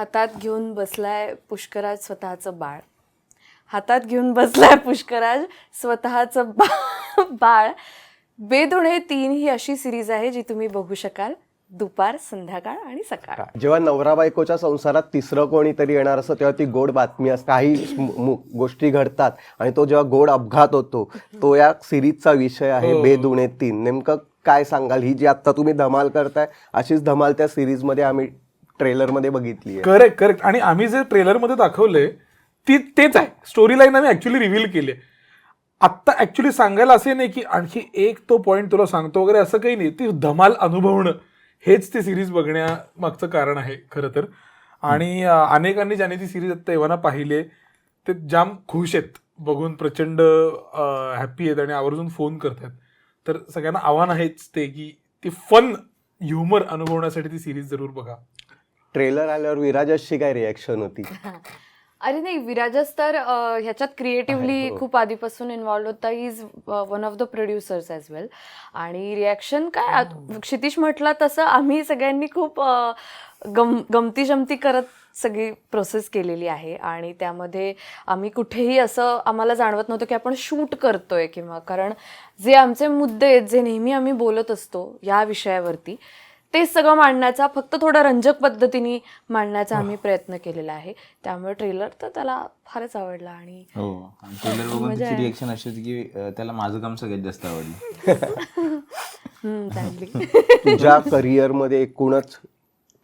हातात घेऊन बसलाय पुष्कराज स्वतःचं बाळ. हातात घेऊन बसलाय पुष्कराज स्वतःचं बा बाळ. बेदुणे तीन ही अशी सिरीज आहे जी तुम्ही बघू शकाल. दुपार संध्याकाळ आणि सकाळ. जेव्हा नवरा बायकोच्या संसारात तिसरं कोणीतरी येणार असतं तेव्हा ती गोड बातमी असते. काही मु- मु- गोष्टी घडतात आणि तो जेव्हा गोड अपघात होतो तो या सिरीजचा विषय आहे बेदुणे तीन. नेमकं काय सांगाल? ही जी आता तुम्ही धमाल करताय अशीच धमाल त्या सिरीजमध्ये आम्ही ट्रेलरमध्ये बघितली आहे. करेक्ट करेक्ट आणि आम्ही जे ट्रेलरमध्ये दाखवले ती तेच आहे. स्टोरी लाईन आम्ही ऍक्च्युली रिव्हील केली आत्ता ऍक्च्युली सांगायला असे नाही की आणखी एक तो पॉईंट तुला सांगतो वगैरे असं काही नाही. ती धमाल अनुभवणं हेच ती सिरीज बघण्यामागचं कारण आहे खरं तर. आणि अनेकांनी ज्याने ती सिरीज आत्ता एव्हाना पाहिले ते जाम खुश आहेत. बघून प्रचंड हॅप्पी आहेत आणि आवर्जून फोन करतात तर सगळ्यांना आव्हान आहेच ते की ती फन ह्युमर अनुभवण्यासाठी ती सिरीज जरूर बघा. ट्रेलर आल्यावर विराजची काय रिॲक्शन होती? अरे नाही विराजस तर अं, ह्याच्यात क्रिएटिव्हली खूप आधीपासून इन्व्हॉल्व होता. Is one of the producers as well आणि रिॲक्शन काय आत- क्षितिश म्हटलं तसं आम्ही सगळ्यांनी खूप अं, गम गमती जमती करत सगळी प्रोसेस केलेली आहे. आणि त्यामध्ये आम्ही कुठेही असं आम्हाला जाणवत नव्हतं की आपण शूट करतोय किंवा कारण जे आमचे मुद्दे आहेत जे नेहमी आम्ही बोलत असतो या विषयावरती ते सगळं मांडण्याचा फक्त थोडं रंजक पद्धतीने मांडण्याचा आम्ही प्रयत्न केलेला आहे. त्यामुळे ट्रेलर तर त्याला फारच आवडला आणि हो. ट्रेलर बघून तिची रिएक्शन अशी होती की अं, त्याला माझं काम सगळ्यात जास्त आवडलं. हम्म, चांगली तुझ्या करिअरमध्ये एकूणच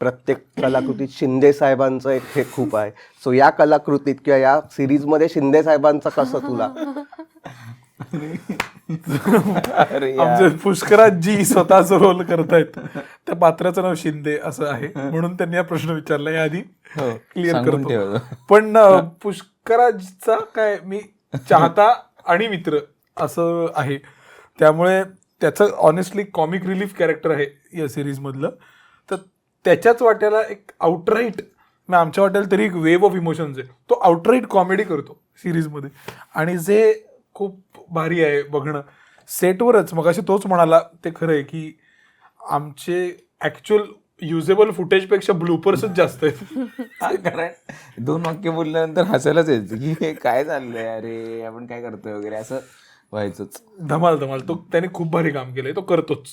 प्रत्येक कलाकृतीत शिंदे साहेबांचं एक हे खूप आहे. सो या कलाकृतीत किंवा या सिरीजमध्ये शिंदे साहेबांचं कसं तुला? आमचे पुष्कराज जी स्वतःचा रोल करतायत त्या पात्राचं नाव शिंदे असं आहे. म्हणून त्यांनी हा प्रश्न विचारला. या आधी हो, क्लिअर करतो. पण पुष्कराजचा काय मी चाहता आणि मित्र असं आहे. त्यामुळे त्याचं ऑनेस्टली कॉमिक रिलीफ कॅरेक्टर आहे या सिरीज मधलं. तर त्याच्याच वाट्याला एक आउटराईट आमच्या वाट्याला तरी एक वेव ऑफ इमोशन्स आहे. तो आउटराईट कॉमेडी करतो सिरीजमध्ये आणि जे खूप भारी आहे बघणं. सेटवरच मग अशी तोच म्हणाला ते खरं आहे की आमचे ॲक्च्युअल युजेबल फुटेजपेक्षा ब्लूपर्सच जास्त आहेत. कारण दोन वाक्य बोलल्यानंतर हसायलाच यायचं की हे काय चाललंय? अरे आपण काय करतोय वगैरे? असं व्हायचंच. धमाल धमाल. तो त्याने खूप भारी काम केलंय. तो करतोच.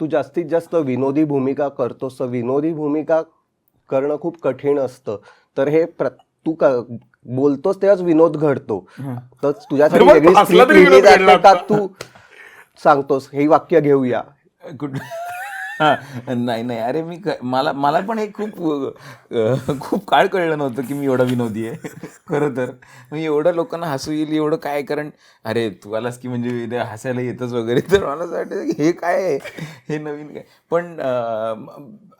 तू जास्तीत जास्त विनोदी भूमिका करतोस. तर विनोदी भूमिका करणं खूप कठीण असतं. तर हे प्र तू का बोलतोस तेव्हाच विनोद घडतो. तर तुझ्यासाठी वेगळी स्क्रिप्ट लिहिली जाते का. तू सांगतोस हे वाक्य घेऊया. नाही नाही. अरे मी क- मला मला पण हे खूप खूप काळ कळलं नव्हतं की मी एवढा विनोदी आहे. खरं तर. मी एवढं लोकांना हसू येईल एवढं काय? कारण अरे तू आलास की म्हणजे इथे हसायला येतच वगैरे. तर मला असं वाटायचं की हे काय आहे? हे नवीन काय? पण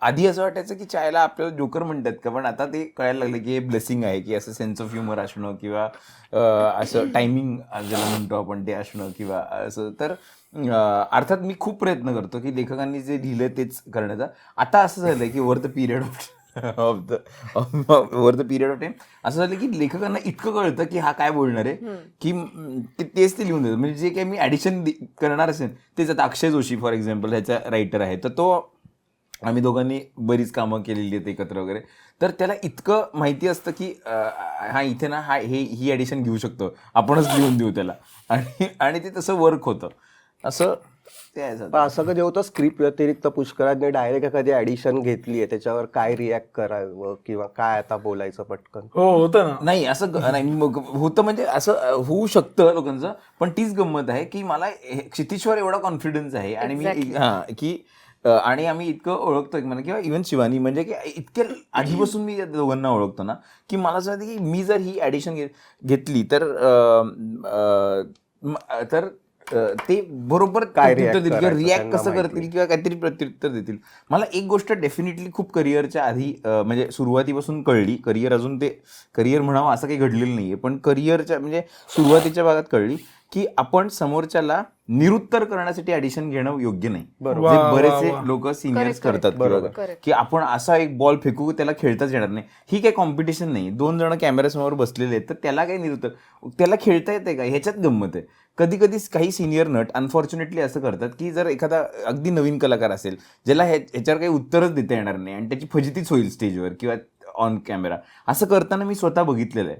आधी असं वाटायचं की चायला आपल्याला जोकर म्हणतात का? पण आता ते कळायला लागलं की हे ब्लेसिंग आहे की असं सेन्स ऑफ ह्युमर असणं किंवा असं टायमिंग ज्याला म्हणतो आपण ते असणं किंवा असं. तर अर्थात मी खूप प्रयत्न करतो की लेखकांनी जे लिहिलं तेच करण्याचा. आता असं झालं की over the period of of the over the period of time असं झालं की लेखकांना इतकं कळतं की हा काय बोलणार आहे की तेच ते लिहून देतात. म्हणजे जे काही मी ॲडिशन करणार असेल तेच आता अक्षय जोशी फॉर एक्झाम्पल ह्याचा रायटर आहे. तर तो आम्ही दोघांनी बरीच कामं केलेली आहेत एकत्र वगैरे. तर त्याला इतकं माहिती असतं की हा इथे ना हा हे ही ॲडिशन घेऊ शकतो. आपणच लिहून देऊ त्याला. आणि आणि ते तसं वर्क होतं. असं पण. असं कधी होतं स्क्रिप्ट व्यतिरिक्त पुष्कराजने डायरेक्ट एखादी ॲडिशन घेतली आहे त्याच्यावर काय रिॲक्ट करावं किंवा काय आता बोलायचं पटकन हो होतं ना नाही असं ग- नाही मग होतं म्हणजे असं होऊ शकतं लोकांचं पण तीच गंमत आहे की मला हे- क्षितिशवर एवढा कॉन्फिडन्स आहे आणि मी Exactly. हा की अं, आणि आम्ही इतकं ओळखतो एक म्हणा किंवा इव्हन शिवानी म्हणजे की इतक्या आधीपासून मी या दोघांना ओळखतो ना की मला असं वाटतं की मी जर ही ॲडिशन घेतली तर अं, अं, म- तर ते बरोबर काय रिॲक्ट कसं. करतील किंवा काहीतरी प्रत्युत्तर देतील. मला एक गोष्ट डेफिनेटली खूप करिअरच्या आधी म्हणजे सुरुवातीपासून कळली. करिअर अजून ते करिअर म्हणावं असं काही घडलेलं नाहीये. पण करिअरच्या म्हणजे सुरुवातीच्या भागात कळली. की आपण समोरच्याला निरुत्तर करण्यासाठी ऍडिशन घेणं योग्य नाही बरोबर. बरेचसे. लोक सिनियर्स. करतात बरोबर. की आपण असा एक बॉल फेकू की त्याला खेळताच येणार नाही ही काही कॉम्पिटिशन नाही दोन जण कॅमेऱ्यासमोर बसलेले आहेत तर त्याला काही निरुत्तर त्याला खेळता येते का ह्याच्यात गंमत आहे कधी कधी काही सिनियर नट अनफॉर्च्युनेटली असं करतात की जर एखादा अगदी नवीन कलाकार असेल ज्याला ह्या- ह्याच्यावर काही उत्तरच देता येणार नाही आणि त्याची फजितीच होईल स्टेजवर किंवा ऑन कॅमेरा असं करताना मी स्वतः बघितलेलं आहे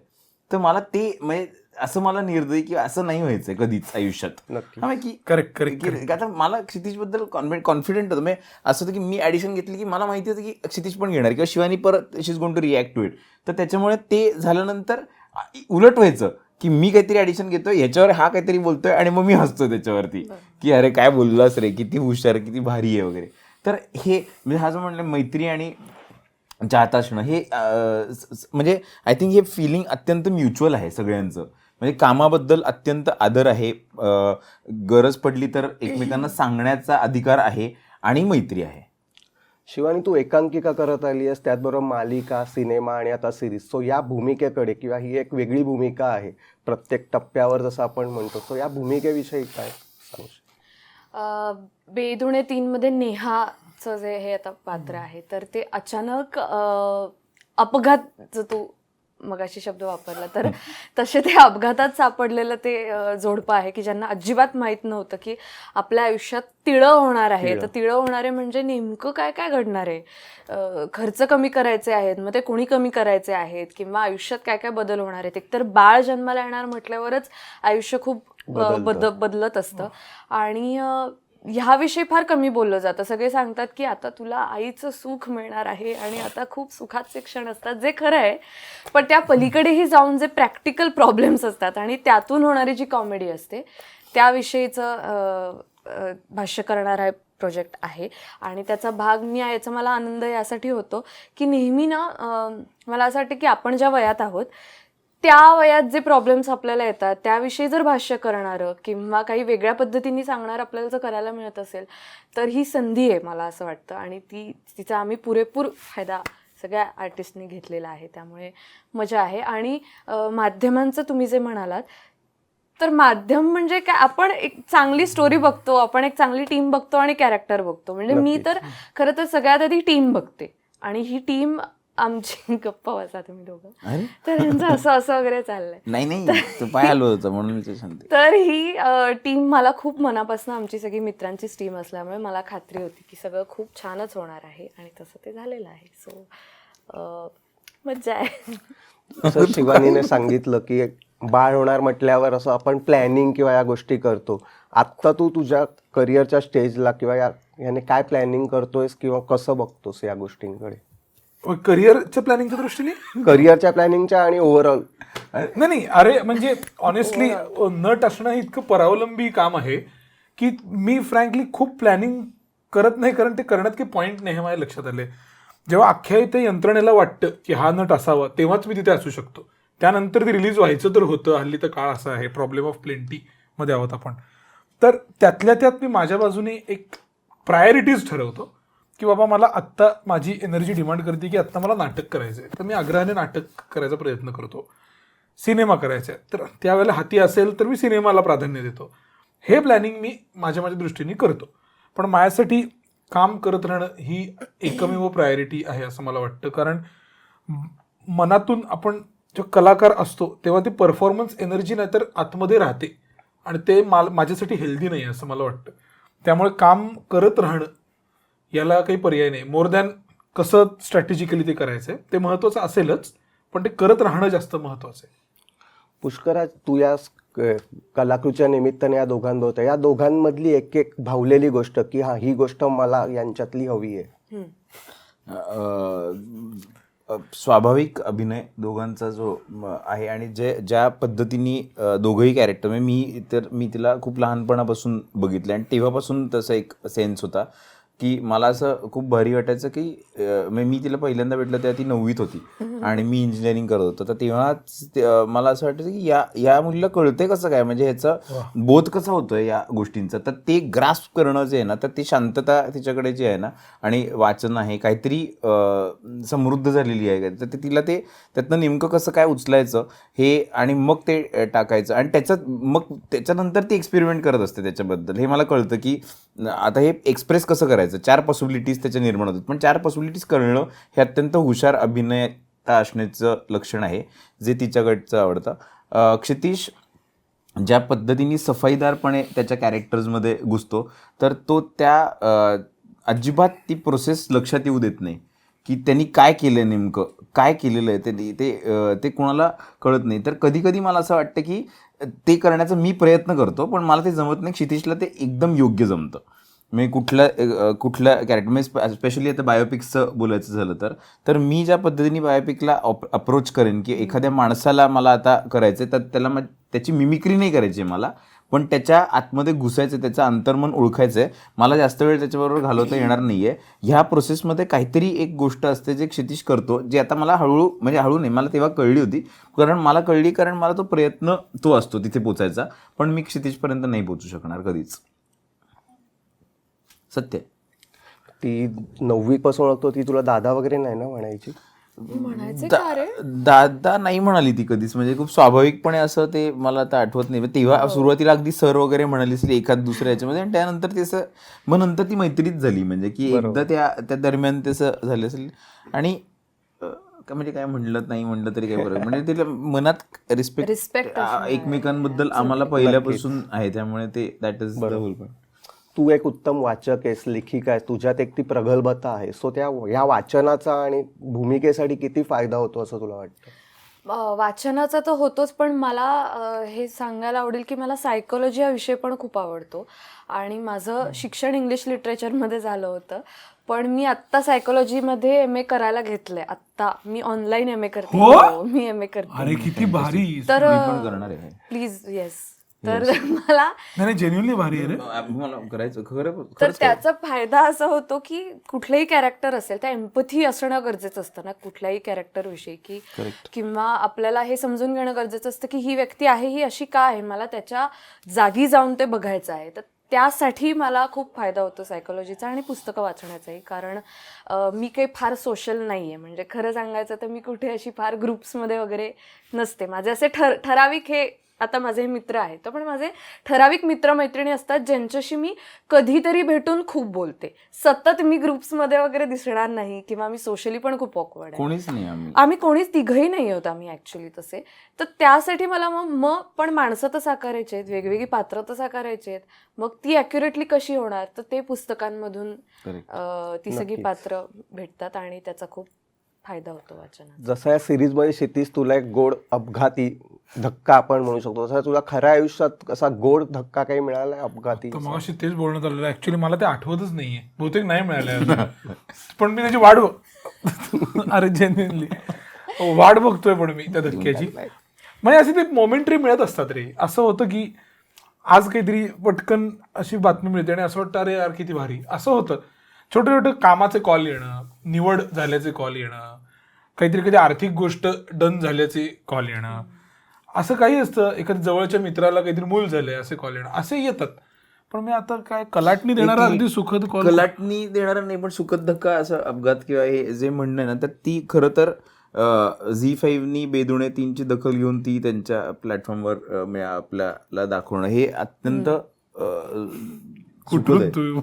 तर मला ते म्हणजे असं मला निर्दयी की असं नाही व्हायचंय कधीच आयुष्यात. नक्की. हा, म्हणजे की करेक्ट करेक्ट की- आता मला क्षितिजबद्दल कॉन्फिडंट कॉन्फिडंट होतं. म्हणजे असं होतं की मी ॲडिशन घेतली की मला माहिती होतं की क्षितिज पण घेणार किंवा शिवानी परत she is going to react to it तर त्याच्यामुळे ते झाल्यानंतर आ- उलट व्हायचं की मी काहीतरी ॲडिशन घेतोय ह्याच्यावर हा काहीतरी बोलतोय आणि मग मी हसतो त्याच्यावरती. की अरे काय बोललास रे किती हुशार किती भारी आहे वगैरे. तर हे म्हणजे हा जो म्हणलं मैत्री आणि चाहता असणं हे अं, स- स- म्हणजे आय थिंक हे फिलिंग अत्यंत म्युच्युअल आहे सगळ्यांचं. म्हणजे कामाबद्दल अत्यंत आदर आहे. गरज पडली तर एकमेकांना सांगण्याचा अधिकार आहे आणि मैत्री आहे. शिवानी तू एकांकिका करत आली आहेस. त्याचबरोबर मालिका सिनेमा आणि आता सिरीज सो या भूमिकेकडे किंवा ही एक वेगळी भूमिका आहे. प्रत्येक टप्प्यावर जसं आपण म्हणतो सो या भूमिकेविषयी काय सांगशील अं, बेदुणे तीन मध्ये नेहाचं जे हे आता पात्र आहे तर ते अचानक अपघात जो तू मगाशी शब्द वापरला तर तसे ते अपघातात सापडलेलं ते जोडपं आहे की ज्यांना अजिबात माहीत नव्हतं की आपल्या आयुष्यात तिळं होणार आहे. तर तिळं होणारे म्हणजे नेमकं काय काय घडणार आहे? खर्च कमी करायचे आहेत मग ते कोणी कमी करायचे आहेत किंवा आयुष्यात काय काय बदल होणार आहेत? एकतर बाळ जन्माला येणार म्हटल्यावरच आयुष्य खूप. बद बदलत असतं. आणि अं, ह्याविषयी फार कमी बोललं जातं. सगळे सांगतात की आता तुला आईचं सुख मिळणार आहे आणि आता खूप सुखाचे क्षण असतात जे खरं आहे. पण त्या पलीकडेही जाऊन जे प्रॅक्टिकल प्रॉब्लेम्स असतात आणि त्यातून होणारी जी कॉमेडी असते त्याविषयीचं भाष्य करणारा प्रोजेक्ट आहे. आणि त्याचा भाग मी याचा मला आनंद यासाठी होतो की नेहमी ना मला असं वाटतं की आपण ज्या वयात आहोत त्या वयात जे प्रॉब्लेम्स आपल्याला येतात त्याविषयी जर भाष्य करणारं किंवा काही वेगळ्या पद्धतीने सांगणार आपल्याला जर करायला मिळत असेल तर ही संधी आहे मला असं वाटतं. आणि ती तिचा आम्ही पुरेपूर फायदा सगळ्या आर्टिस्टनी घेतलेला आहे. त्यामुळे मजा आहे. आणि माध्यमांचं तुम्ही जे म्हणालात तर माध्यम म्हणजे काय? आपण एक चांगली स्टोरी बघतो आपण एक चांगली टीम बघतो आणि कॅरेक्टर बघतो. म्हणजे मी. तर खरं तर सगळ्यात आधी टीम बघते. आणि ही टीम आमची गप्पा बसा तुम्ही दोघं. अरे. तर यांचं असं असं वगैरे चाललंय. नाही नाही तो पाय आलो होतं म्हणून मी ते सांगते तर ही टीम मला खूप मनापासून आमची सगळी मित्रांचीच टीम असल्यामुळे मला खात्री होती की सगळं खूप छानच होणार आहे आणि तसं ते झालेलं आहे. सो मज्जा आहे. शिवानीने सांगितलं की एक बाळ होणार म्हटल्यावर असं आपण प्लॅनिंग किंवा या गोष्टी करतो. आत्ता तू तुझ्या करिअरच्या स्टेजला किंवा या याने काय प्लॅनिंग करतोयस किंवा कसं बघतोस या गोष्टींकडे? करिअरच्या प्लॅनिंगच्या दृष्टीने? करिअरच्या प्लॅनिंगच्या आणि ओव्हरऑल नाही नाही अरे म्हणजे ऑनेस्टली नट असणं हे इतकं परावलंबी काम आहे की मी फ्रँकली खूप प्लॅनिंग करत नाही कारण ते करण्यात काही पॉईंट नाही हे माझ्या लक्षात आले जेव्हा अख्ख्या इथे यंत्रणेला वाटतं की हा नट असावा तेव्हाच मी तिथे असू शकतो. त्यानंतर ते रिलीज व्हायचं तर होतं हल्ली तर काळ असा आहे प्रॉब्लेम ऑफ प्लेंटी मध्ये आहोत आपण. तर त्यातल्या त्यात मी माझ्या बाजूने एक प्रायोरिटीज ठरवतो. की बाबा मला आत्ता माझी एनर्जी डिमांड करते की आत्ता मला नाटक करायचं आहे तर मी आग्रहाने नाटक करायचा प्रयत्न करतो. सिनेमा करायचा आहे. तर त्यावेळेला हाती असेल तर मी सिनेमाला प्राधान्य देतो. हे प्लॅनिंग मी माझ्या माझ्या दृष्टीने करतो. पण माझ्यासाठी काम करत राहणं ही एकमेव प्रायोरिटी आहे असं मला वाटतं. कारण मनातून आपण जो कलाकार असतो तेव्हा ती परफॉर्मन्स एनर्जी नाहीतर आतमध्ये राहते. आणि ते माल माझ्यासाठी हेल्दी नाही असं मला वाटतं. त्यामुळे काम करत राहणं याला काही पर्याय नाही. मोर दॅन कसं स्ट्रॅटेजिकली ते करायचं ते महत्त्वाचं असेलच पण ते करत राहणं जास्त महत्त्वाचं आहे पुष्कराज तू या कलाकृतीच्या निमित्ताने या दोघांबरोबर या दोघांमधली एक एक भावलेली गोष्ट की हा ही गोष्ट मला यांच्यातली हवी आहे. अ, स्वाभाविक अभिनय दोघांचा जो आहे आणि जे ज्या पद्धतीने दोघंही कॅरेक्टर म्हणजे मी तर मी तिला खूप लहानपणापासून बघितलं आणि तेव्हापासून तसा एक सेन्स होता. की मला असं खूप भारी वाटायचं की म्हणजे मी तिला पहिल्यांदा भेटलं तेव्हा ती नववीत होती आणि मी इंजिनिअरिंग करत होतो. तर तेव्हाच मला असं वाटायचं की या या मुलीला कळते कसं काय? म्हणजे ह्याचा बोध कसा होतोय या गोष्टींचा? तर ते ग्रास्प करणं जे आहे ना तर ती शांतता तिच्याकडे जी आहे ना आणि वाचन आहे काहीतरी समृद्ध झालेली आहे. तर ते तिला ते त्यातनं नेमकं कसं काय उचलायचं हे आणि मग ते टाकायचं. आणि त्याच्यात मग त्याच्यानंतर ती एक्सपेरिमेंट करत असते त्याच्याबद्दल. हे मला कळतं की आता हे एक्सप्रेस कसं करायचं? चार पॉसिबिलिटीज त्याच्या निर्माण होतात. पण चार पॉसिबिलिटीज कळणं हे अत्यंत हुशार अभिनेता असण्याचं लक्षण आहे जे तिच्याकडचं आवडतं. क्षितिश ज्या पद्धतीने सफाईदारपणे त्याच्या कॅरेक्टर्समध्ये घुसतो तर तो त्या अजिबात ती प्रोसेस लक्षात येऊ देत नाही की त्यांनी काय केलं नेमकं काय केलेलं आहे त्यांनी ते ते कोणाला कळत नाही. तर कधीकधी मला असं वाटतं की ते करण्याचा मी प्रयत्न करतो पण मला ते जमत नाही. क्षितिशला ते एकदम योग्य जमतं. मी कुठल्या कुठल्या कॅरेक्टर म्हणजे स्पेशली आता बायोपिक्सचं बोलायचं झालं तर तर मी ज्या पद्धतीने बायोपिकला अप्रोच करेन की एखाद्या माणसाला मला आता करायचं तर त्याला मग त्याची मिमिक्री नाही करायची आहे मला पण त्याच्या आतमध्ये घुसायचं त्याचं अंतर्मन ओळखायचं आहे मला जास्त वेळ त्याच्याबरोबर घालवता येणार नाही आहे ह्या प्रोसेसमध्ये काहीतरी एक गोष्ट असते जे क्षितिश करतो जे आता मला हळूहळू म्हणजे हळू नाही मला तेव्हा कळली होती कारण मला कळली कारण मला तो प्रयत्न तो असतो तिथे पोचायचा पण मी क्षितिशपर्यंत नाही पोचू शकणार कधीच. सत्य. ती नववी पासून ओळखतो ती तुला दादा वगैरे नाही ना म्हणायची? म्हणायचे दा- दादा नाही म्हणाली ती कधीच. म्हणजे खूप स्वाभाविकपणे असं ते मला आता आठवत नाही. पण तेव्हा सुरुवातीला अगदी सर वगैरे म्हणाली असेल एखाद दुसऱ्या याच्यामध्ये. आणि त्यानंतर ते असं मग नंतर ती मैत्रीच झाली. म्हणजे की एकदा त्या त्या दरम्यान ते असं झालं असेल. आणि म्हणजे काय म्हणलं नाही म्हणलं तरी काय बरं. म्हणजे तिला मनात रिस्पेक्ट Respect एकमेकांबद्दल आम्हाला पहिल्यापासून आहे. त्यामुळे ते that is the whole point तू एक उत्तम वाचक आहेस लेखिका आहेस तुझ्यात एक ती प्रगल्भता आहे. सो त्या या वाचनाचा आणि भूमिकेसाठी किती फायदा होतो असं तुला वाटतं? वाचनाचा तर होतोच पण मला हे सांगायला आवडेल की मला सायकोलॉजी हा विषय पण खूप आवडतो. आणि माझं शिक्षण इंग्लिश लिटरेचरमध्ये झालं होतं. पण मी आत्ता सायकोलॉजीमध्ये एम ए करायला घेतलंय. आत्ता मी ऑनलाईन एम ए करते. हो? हो, मी एम ए करते. अरे किती भारी. तर पण करणार आहे. प्लीज येस तर मला नाही नाही जेन्युअनली भारी आहे करायचं खरं तर त्याचा फायदा असा होतो की कुठलंही कॅरेक्टर असेल त्या एम्पथी असणं गरजेचं असतं ना कुठल्याही कॅरेक्टर विषयी की किंवा आपल्याला हे समजून घेणं गरजेचं असतं की ही व्यक्ती आहे ही अशी का आहे? मला त्याच्या जागी जाऊन ते बघायचं आहे. तर त्यासाठी मला खूप फायदा होतो सायकोलॉजीचा आणि पुस्तकं वाचण्याचाही. कारण मी काही फार सोशल नाही आहे म्हणजे खरं सांगायचं तर मी कुठे अशी फार ग्रुप्समध्ये वगैरे नसते. माझे असे ठर ठराविक हे आता माझे मित्र आहेत तर पण माझे ठराविक मित्रमैत्रिणी असतात ज्यांच्याशी मी कधीतरी भेटून खूप बोलते. सतत मी ग्रुप्समध्ये वगैरे दिसणार नाही किंवा मी सोशली पण खूप ऑकवर्ड आहे. कोणीच नाही आम्ही. आम्ही कोणीच तिघही नाही होत आम्ही ऍक्च्युली तसे. तर त्यासाठी मला मग मग पण माणसं तर साकारायची आहेत वेगवेगळी पात्र तर साकारायची आहेत. मग ती अॅक्युरेटली कशी होणार? तर ते पुस्तकांमधून ती सगळी पात्र भेटतात आणि त्याचा खूप फायदा होतो वाचनात जसं या सिरीजमध्ये क्षितिज तुला एक गोड अपघाती धक्का आपण म्हणू शकतो. तसा तुला खऱ्या आयुष्यात असा गोड धक्का काही मिळाला अपघाती? तर मग तेच बोलण्यात आलेलं ऍक्च्युली मला ते आठवतच नाहीये. बहुतेक नाही मिळालं पण मी त्याची वाट बघ- अरे जेन्युनली वाट बघतोय पण मी त्या धक्क्याची. म्हणजे असे ते मोमेंटरी मिळत असतात रे. असं होतं की आज काहीतरी पटकन अशी बातमी मिळते आणि असं वाटतं अरे यार किती भारी. असं होतं. छोटे छोटे कामाचे कॉल येणं निवड झाल्याचे कॉल येणं काहीतरी कधी आर्थिक गोष्ट डन झाल्याचे कॉल येणं. असं काही असतं. एखाद्या जवळच्या मित्राला काहीतरी मूल झालंय असे कॉल येणं. असे येतात. पण मी आता काय कलाटणी देणारा अगदी सुखद कॉल कलाटणी देणारा नाही पण सुखद धक्का असं अपघात किंवा हे जे म्हणणं आहे ना तर ती खरं तर झी फाईव्हनी बेदुणे तीनची दखल घेऊन ती त्यांच्या प्लॅटफॉर्मवर आपल्याला दाखवणं. हे अत्यंत कुठून. तू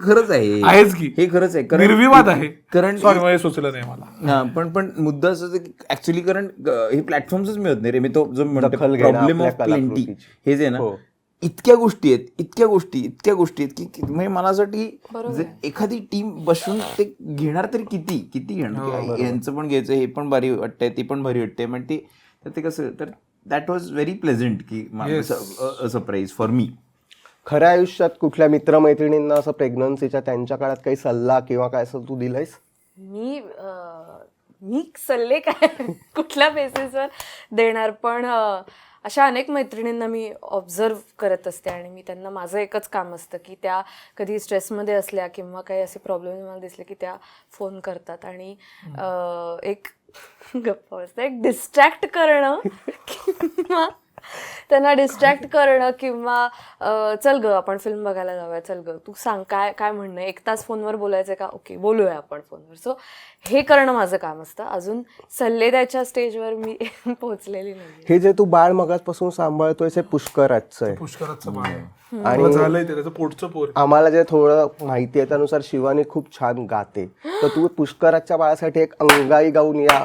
खरंच आहे. हे. आहेच की. हे खरंच आहे. कारण निर्विवाद आहे. कारण सॉरी मला हे सुचलं नाही मला. हा पण पण मुद्दा असं ऍक्च्युली कारण अं, हे प्लॅटफॉर्मच मिळत नाही रे. मी तो जो दखल घेणं प्रॉब्लेम आपल्या ऑफ प्लेंटी कलाकृतीची. हे जे आहे ना हो. इतक्या गोष्टी आहेत इतक्या गोष्टी इतक्या गोष्टी आहेत की की म्हणजे मला असं वाटतं की जर एखादी टीम बसून ते घेणार तरी किती? किती घेणार? की यांचं पण घ्यायचं हे पण भारी वाटतंय ते पण भारी वाटतंय. म्हणजे ते तर ते कसं तर दॅट वॉज व्हेरी प्लेझेंट की सरप्राईज फॉर मी खऱ्या आयुष्यात कुठल्या मित्रमैत्रिणींना असं प्रेग्नन्सीच्या त्यांच्या काळात काही सल्ला किंवा काय असं तू दिलंयस? मी अं, मी सल्ले काय कुठल्या बेसिसवर देणार? पण अं, अशा अनेक मैत्रिणींना मी ऑब्झर्व करत असते आणि मी त्यांना माझं एकच काम असतं की त्या कधी स्ट्रेसमध्ये असल्या किंवा काही असे प्रॉब्लेम मला दिसले की त्या फोन करतात. आणि अं, एक गप्पा असतं एक डिस्ट्रॅक्ट करणं किंवा त्यांना डिस्ट्रॅक्ट करणं किंवा चल ग आपण फिल्म बघायला जाऊया चल ग. तू सांग काय काय म्हणणं? एक तास फोनवर बोलायचं का? ओके बोलूया आपण फोनवर. सो हे करणं माझं काम असतं. अजून सल्ले द्यायच्या स्टेजवर मी पोहोचलेली नाही हे जे तू बाळ मगाचपासून सांभाळतोय हे पुष्कराजचं आहे. पुष्कराचं बाळ आहे. आणि मला झालंय ते त्याचं पोटचं पोर आहे. आम्हाला जे थोडं माहिती आहे त्यानुसार शिवानी खूप छान गाते तर तू पुष्कराजच्या बाळासाठी एक अंगाई गाऊन या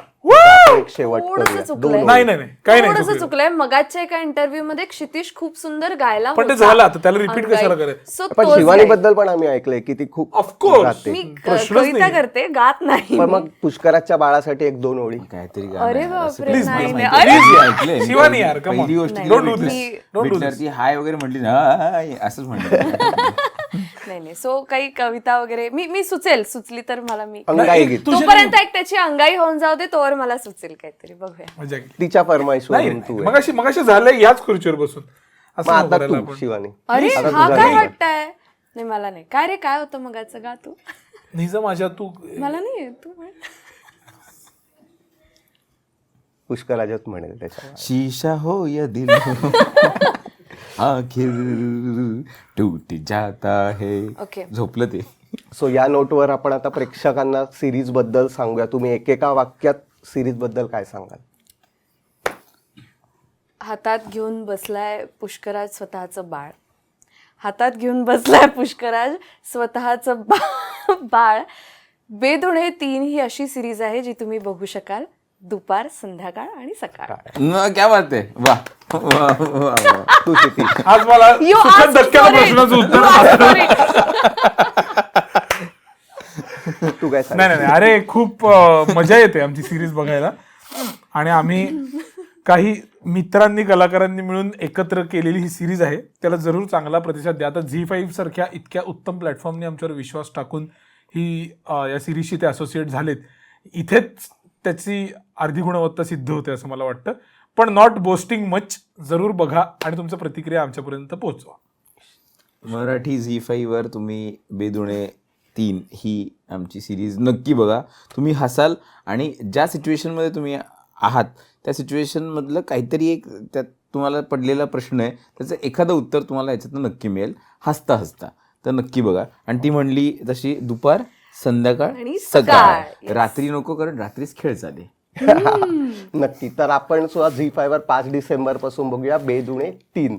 एक शेवट थोडंसं करूया. चुकलंय. दोन नाही नाही नाही काही नाही थोडंसं चुकलेलं. चुकलंय मगाच्या एका इंटरव्ह्यू मध्ये क्षितिश खूप सुंदर गायला पण ते होता. झालं आता, त्याला repeat. कशाला करायचं? पण शिवानी. बद्दल पण आम्ही ऐकलंय की ती खूप Of course. गाते. मी प्रश्नच कविता नाही. करते गात नाही पण मग पुष्कराच्या बाळासाठी एक दोन ओळी काहीतरी अरे गाणं आहे. असं बापरे, काही नाही, मला नाही. माहिती अरे! मी ऐकलंय. शिवानी यार, come on. पहिली गोष्ट नाही, Don't do me- this. Don't do भेटल्यावर ती हाय वगैरे म्हटली ना हाय असंच म्हणलं नाही नाही. सो काही कविता वगैरे मी मी सुचेल. सुचली तर मला मी अंगाई गीत. तोपर्यंत एक त्याची अंगाई होऊन जाऊ दे तोवर मला सुचेल काहीतरी. बघूया. मजा केली तिच्या फरमाईशवरून नाही तू आहे. मगाशी मगाशी झालंय याच खुर्चीवर बसून. मग असं नको आता करायला तू आपण. शिवानी. अरे आता हा तुझा काय. वाटतंय? नाही मला नाही. काय रे काय होतं मगाचं? गा तू. निजा माझ्या तू मला नाही येत, तू म्हण. पुष्कराजच म्हणेल त्याच्या शीशा हो या दिल आखिर टूट जाता है. ओके झोपलं ते. सो या नोटवर आपण आता प्रेक्षकांना सिरीजबद्दल सांगूया. तुम्ही एकेका वाक्यात सिरीजबद्दल काय सांगाल? हातात घेऊन बसलाय पुष्कराज स्वतःचं बाळ. हातात घेऊन बसलाय पुष्कराज स्वतःचं बा- बाळ. बेधुणे तीन ही अशी सिरीज आहे जी तुम्ही बघू शकाल. दुपार संध्याकाळ आणि सकाळ. न, क्या बात आहे. वा वा वा वा तू किती आज मला You सुखद asked धक्क्याला for it. प्रश्नाचं उत्तर You asked for it. तू काय सांग नाही नाही नाही. अरे खूप अं, मजा येते आमची सिरीज बघायला. आणि आम्ही काही मित्रांनी कलाकारांनी मिळून एकत्र केलेली ही सिरीज आहे. त्याला जरूर चांगला प्रतिसाद द्या. आता झी फाईव्ह सारख्या इतक्या उत्तम प्लॅटफॉर्मने आमच्यावर विश्वास टाकून ही अं, या सिरीजशी ते असोसिएट झालेत. इथेच त्याची अर्धी गुणवत्ता सिद्ध होते असं मला वाटतं. पण नॉट बोस्टिंग मच जरूर बघा आणि तुमच्या प्रतिक्रिया आमच्यापर्यंत पोहोचवा. मराठी झी फाईव्हवर तुम्ही बेदुणे तीन ही आमची सिरीज नक्की बघा. तुम्ही हसाल आणि ज्या सिच्युएशनमध्ये तुम्ही आहात त्या सिच्युएशनमधलं काहीतरी एक त्यात तुम्हाला पडलेला प्रश्न आहे त्याचं एखादं उत्तर तुम्हाला याच्यातनं नक्की मिळेल. हसता हसता तर नक्की बघा. आणि ती म्हणली तशी दुपार संध्याकाळ आणि सकाळ. रात्री नको कारण रात्रीच खेळ चाले नक्की. तर आपण सुद्धा झी फायवर पाच डिसेंबरपासून बघूया बेजुणे तीन.